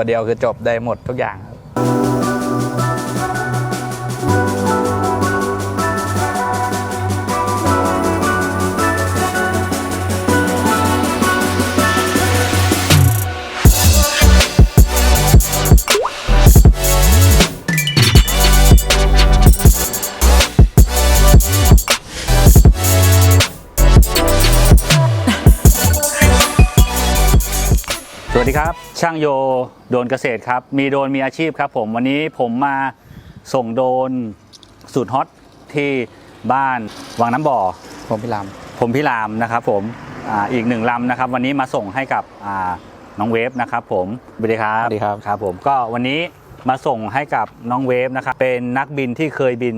ตัวเดียวคือจบได้หมดทุกอย่าง วัสดีครับ ช่างโยโดรนเกษตรครับ มีโดรนมีอาชีพครับผมวันนี้ผมมาส่งโดรนสูตรฮอตที่บ้านวังน้ำบ่อ ผมพิรามผมพิรามนะครับผมอ่าอีกหนึ่งลำนะครับ วันนี้มาส่งให้กับอ่าน้องเวฟนะครับผมสวัสดีครับสวัสดีครับ ครับผมก็วันนี้มาส่งให้กับน้องเวฟนะครับเป็นนักบินที่เคยบิน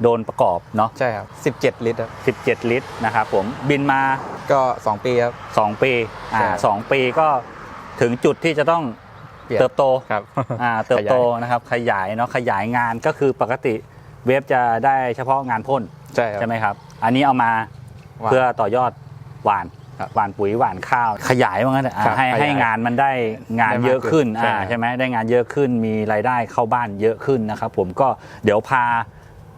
โดรนประกอบเนาะใช่ครับ 17 ลิตรครับ17 ลิตรนะครับผมบินมาก็ 2 ปีครับ 2 ปีอ่าใช่ สองปีก็ ถึงจุดที่จะต้องเปลี่ยนเติบโตครับอ่าเติบโตนะครับขยายเนาะขยายงานก็คือปกติเว็บจะได้เฉพาะงานพ่นใช่ครับใช่ไหมครับ อันนี้เอามาว่าเพื่อต่อยอดหวานครับหวานปุ๋ยหวานข้าว ขยายว่างั้นเถอะอ่าครับให้ขยายให้งานมันได้งานได้มากเยอะขึ้นขึ้นอ่าใช่ครับใช่ไหมได้งานเยอะขึ้นมีรายได้เข้าบ้านเยอะขึ้นนะครับ ผมก็เดี๋ยวพา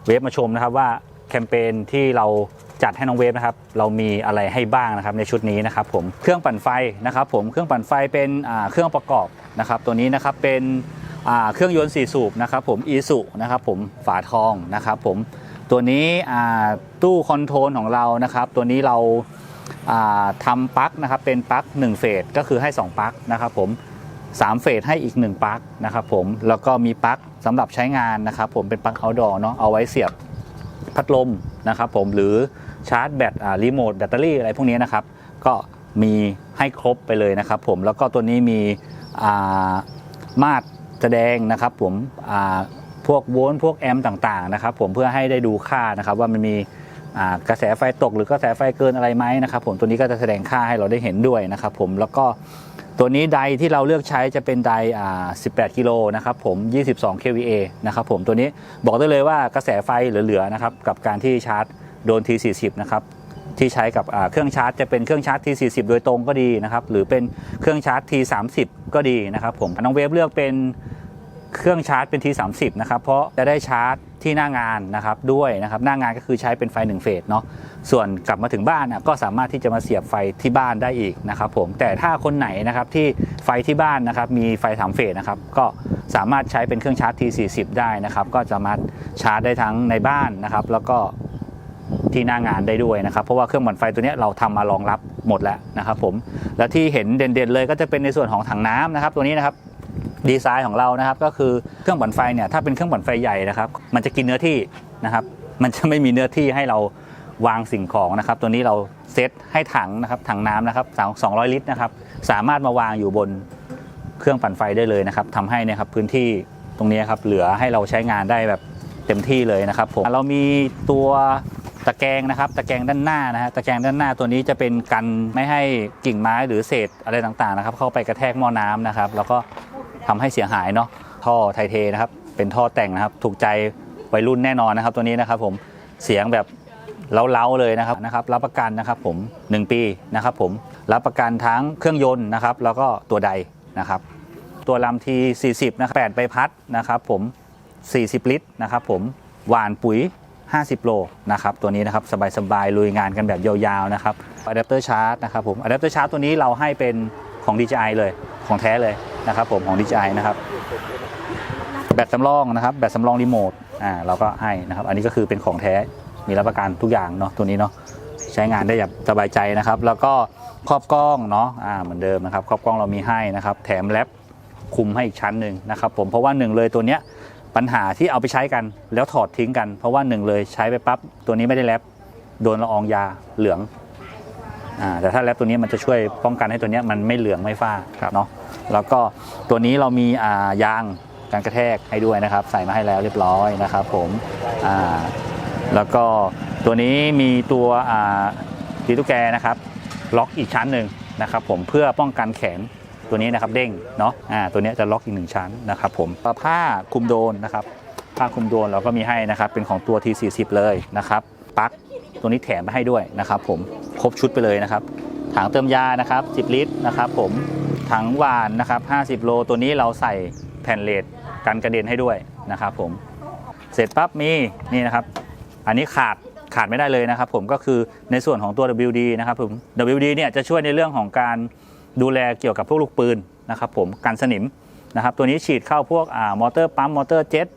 เวฟมาชมนะครับว่าแคมเปญที่เรา จัดให้น้องเวฟนะครับเรามีอะไรให้บ้างนะครับในชุดนี้นะครับผมเครื่องปั่นไฟนะครับผมเครื่องปั่นไฟเป็นเครื่องประกอบนะครับตัวนี้นะครับเป็นเครื่องยนต์สี่สูบนะครับผมอีสุนะครับผมฝาทองนะครับผมตัวนี้ตู้คอนโทรลของเรานะครับตัวนี้เราอ่าทำปลั๊กนะครับเป็นปลั๊ก1เฟสก็คือให้ 2ปลั๊กนะครับผม3เฟสให้อีก 1ปลั๊กนะครับผมแล้วก็มีปลั๊กสำหรับใช้งานนะครับผมเป็นปลั๊ก outdoor เนาะเอาไว้เสียบพัดลมนะครับผมหรือ ชาร์จแบตอ่ารีโมทแบตเตอรี่อะไรพวกนี้นะครับ ก็มีให้ครบไปเลยนะครับผมแล้วก็ตัวนี้มีอ่ามาตรแสดงนะครับผมอ่าพวกโวลต์พวกแอมป์ต่างๆนะครับผมเพื่อให้ได้ดูค่านะครับว่ามันมีกระแสไฟตกหรือกระแสไฟเกินอะไรไหมนะครับผมตัวนี้ก็จะแสดงค่าให้เราได้เห็นด้วยนะครับผมแล้วก็ตัวนี้ไดที่เราเลือกใช้จะเป็นไดอ่า18 กิโลนะครับผม 22 kVA นะครับผมตัวนี้บอกได้เลยว่ากระแสไฟเหลือๆนะครับกับการที่ชาร์จ โดน T40 นะครับที่ใช้กับเครื่องชาร์จจะเป็นเครื่องชาร์จ T40 โดยตรงก็ดีนะครับหรือเป็นเครื่องชาร์จ T30 ก็ดีนะครับผมน้องเวฟเลือกเป็นเครื่องชาร์จเป็น T30 นะครับเพราะจะได้ชาร์จที่หน้างานนะครับด้วยนะครับหน้างานก็คือใช้เป็นไฟ1เฟสเนาะส่วนกลับมาถึงบ้านนะก็สามารถที่จะมาเสียบไฟที่บ้านได้อีกนะครับผมแต่ถ้าคนไหนนะครับที่ไฟที่บ้านนะครับมีไฟ3เฟสนะครับก็สามารถใช้เป็นเครื่องชาร์จ T40 ได้นะครับก็สามารถชาร์จได้ทั้งในบ้านนะครับแล้วก็ ที่หน้างานได้ด้วยนะครับ เพราะว่าเครื่องปั่นไฟตัวนี้เราทำมารองรับหมดแล้วนะครับผมและที่เห็นเด่นๆเลยก็จะเป็นในส่วนของถังน้ำนะครับ ตัวนี้นะครับดีไซน์ของเรานะครับก็คือเครื่องปั่นไฟเนี่ยถ้าเป็นเครื่องปั่นไฟใหญ่นะครับมันจะกินเนื้อที่นะครับ มันจะไม่มีเนื้อที่ให้เราวางสิ่งของนะครับ ตัวนี้เราเซตให้ถังนะครับถังน้ำนะครับ200 ลิตรนะครับสามารถมาวางอยู่บนเครื่องปั่นไฟได้เลยนะครับทำให้เนยครับพื้นที่ตรงนี้ครับเหลือให้เราใช้งานได้แบบเต็มที่เลยนะครับผมเรามีตัว ตะแกรงนะครับ ตะแกรงด้านหน้านะฮะตะแกรงด้านหน้าตัวนี้จะเป็นกันไม่ให้กิ่งไม้หรือเศษอะไรต่างๆนะครับ เข้าไปกระแทกหม้อน้ำนะครับ แล้วก็ทำให้เสียหายเนาะท่อไทเทนะครับ เป็นท่อแต่งนะครับ ถูกใจวัยรุ่นแน่นอนนะครับ ตัวนี้นะครับผมเสียงแบบเล้าๆเลยนะครับนะครับ รับประกันนะครับผม 1 ปีนะครับผมรับประกันทั้งเครื่องยนต์นะครับ แล้วก็ตัวใดนะครับ ตัวลำที 40 นะครับ8ใบพัดนะครับผม 40 ลิตรนะครับผมหวานปุ๋ย 50 โลนะครับตัวนี้นะครับสบายๆลุยงานกันแบบยาวๆนะครับอะแดปเตอร์ชาร์จนะครับผมอะแดปเตอร์ชาร์จตัวนี้เราให้เป็นของ DJI เลยของแท้เลยนะครับผมของ DJI นะครับแบตสำรองนะครับแบตสำรองรีโมทอ่าเราก็ให้นะครับอันนี้ก็คือเป็นของแท้มีรับประกันทุกอย่างเนาะตัวนี้เนาะใช้งานได้อย่างสบายใจนะครับ แล้วก็ครอบกล้องเนาะอ่าเหมือนเดิมนะครับครอบกล้องเรามีให้นะครับแถมแรปคุมให้อีกชั้นหนึ่งนะครับผมเพราะว่าหนึ่งเลยตัวเนี้ย ปัญหาที่เอาไปใช้กัน แล้วถอดทิ้งกัน เพราะว่าหนึ่งเลยใช้ไปปั๊บตัวนี้ไม่ได้แรปโดนละอองยาเหลืองอ่าแต่ถ้าแรปตัวนี้มันจะช่วยป้องกันให้ตัวเนี้ยมันไม่เหลืองไม่ฟ้าเนาะแล้วก็ตัวนี้เรามีอ่ายางการกระแทกให้ด้วยนะครับ ใส่มาให้แล้วเรียบร้อยนะครับผมอ่าแล้วก็ตัวนี้มีตัวอ่าดีตุกแกนะครับ ล็อกอีกชั้นหนึ่งนะครับผมเพื่อป้องกันแขน ตัวนี้นะครับเด้งเนาะอ่าตัวนี้จะล็อกอีกหนึ่งชั้นนะครับผมผ้าคลุมโดนนะครับผ้าคลุมโดนเราก็มีให้นะครับเป็นของตัว T40 เลยนะครับปลั๊กตัวนี้แถมมาให้ด้วยนะครับผมครบชุดไปเลยนะครับถังเติมยานะครับ 10 ลิตรนะครับผมถังหวานนะครับ 50 โลตัวนี้เราใส่แผ่นเลดกันกระเด็นให้ด้วยนะครับผมเสร็จปั๊บมีนี่นะครับ อันนี้ขาดขาดไม่ได้เลยนะครับ ผมก็คือในส่วนของตัว WD นะครับผม WD เนี่ยจะช่วยในเรื่องของการ ดูแลเกี่ยวกับพวกลูกปืนนะครับผมกันสนิมนะครับตัวนี้ฉีดเข้าพวกมอเตอร์ปั๊มมอเตอร์เจ็ต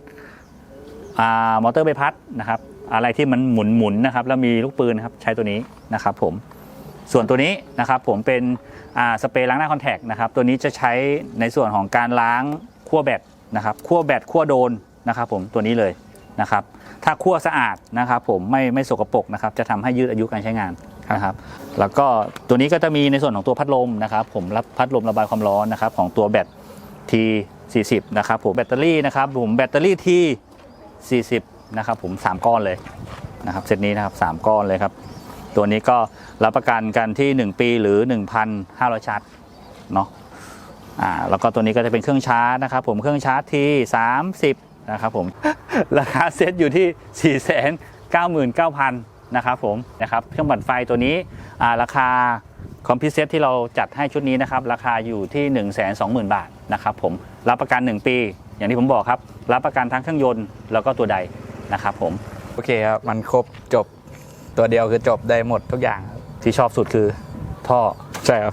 มอเตอร์ใบพัดนะครับอะไรที่มันหมุนหมุนๆนะครับแล้วมีลูกปืนนะครับใช้ตัวนี้นะครับผมส่วนตัวนี้นะครับผมเป็นสเปรย์ล้างหน้าคอนแทคนะครับตัวนี้จะใช้ในส่วนของการล้างขั้วแบตนะครับขั้วแบตขั้วโดนนะครับผมตัวนี้เลย นะครับ ถ้าขั้วสะอาดนะครับผมไม่ไม่สกปรกนะครับจะทำให้ยืดอายุการใช้งานนะครับ แล้วก็ตัวนี้ก็จะมีในส่วนของตัวพัดลมนะครับ ผมรับพัดลมระบายความร้อนนะครับของตัวแบต T40 นะครับผมแบตเตอรี่นะครับผมแบตเตอรี่ T40 นะครับผมสามก้อนเลยนะครับเซตนี้นะครับสามก้อนเลยครับ ตัวนี้ก็รับประกันกันที่ 1 ปีหรือ 1,500 ชาร์จเนาะอ่าแล้วก็ตัวนี้ก็จะเป็นเครื่องชาร์จนะครับผมเครื่องชาร์จที่ 30 นะครับผมราคาเซ็ตอยู่ที่ 499,000นะครับผมนะครับเครื่องปั่นไฟตัวนี้อ่าราคาคอมพิวเซตที่เราจัดให้ชุดนี้นะครับราคาอยู่ที่ 120,000 บาทนะครับผมรับประกัน 1 ปี อย่างที่ผมบอกครับ รับประกันทั้งเครื่องยนต์แล้วก็ตัวใดนะครับผมโอเคครับมันครบจบตัวเดียวคือจบได้หมดทุกอย่างครับที่ชอบสุดคือท่อใช่ครับ